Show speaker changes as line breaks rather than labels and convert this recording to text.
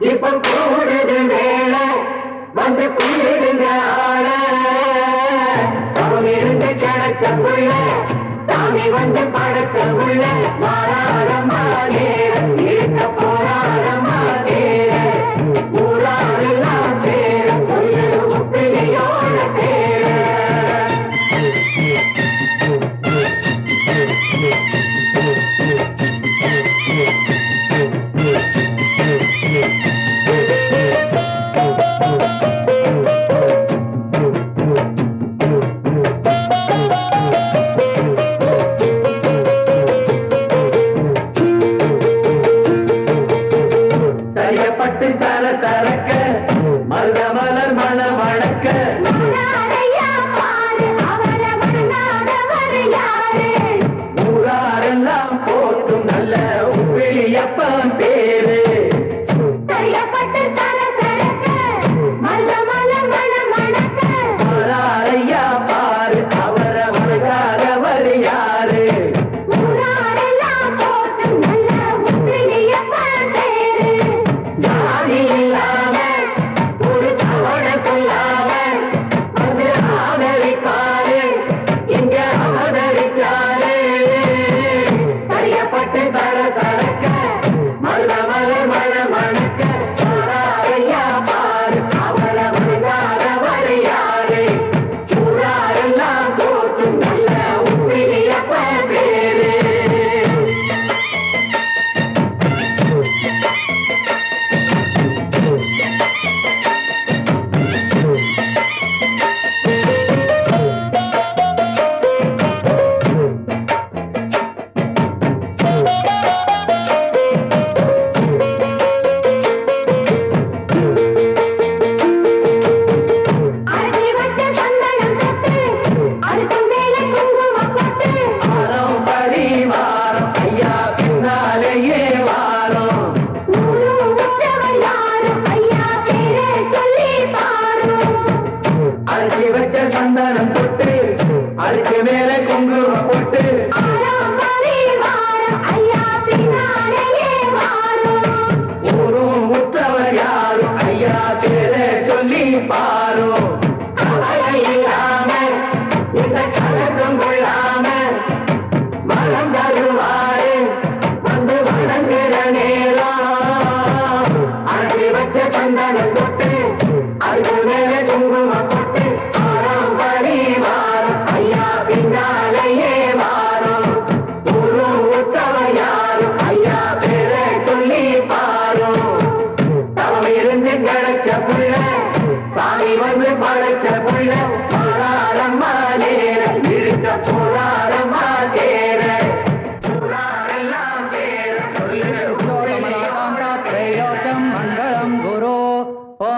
இப்ப கூடுது வேல வந்து கூடுங்க ஆள அவன் இருந்த சடக்கங்குள்ள சாமி வந்து படக்கங்குள்ள மாறாடமா நேரம் இருக்க போராடமா நேரம் ஊராடெல்லாம் சேரம் உப்பிலையோட நேரம் Yeah. Bambi. பொங்குவப்பட்டு ஒரு முத்தவர் யாரும் ஐயா பேர சொல்லி பாரோ. சந்தன படைச்ச புள்ள சாமி வந்து படைச்ச புள்ள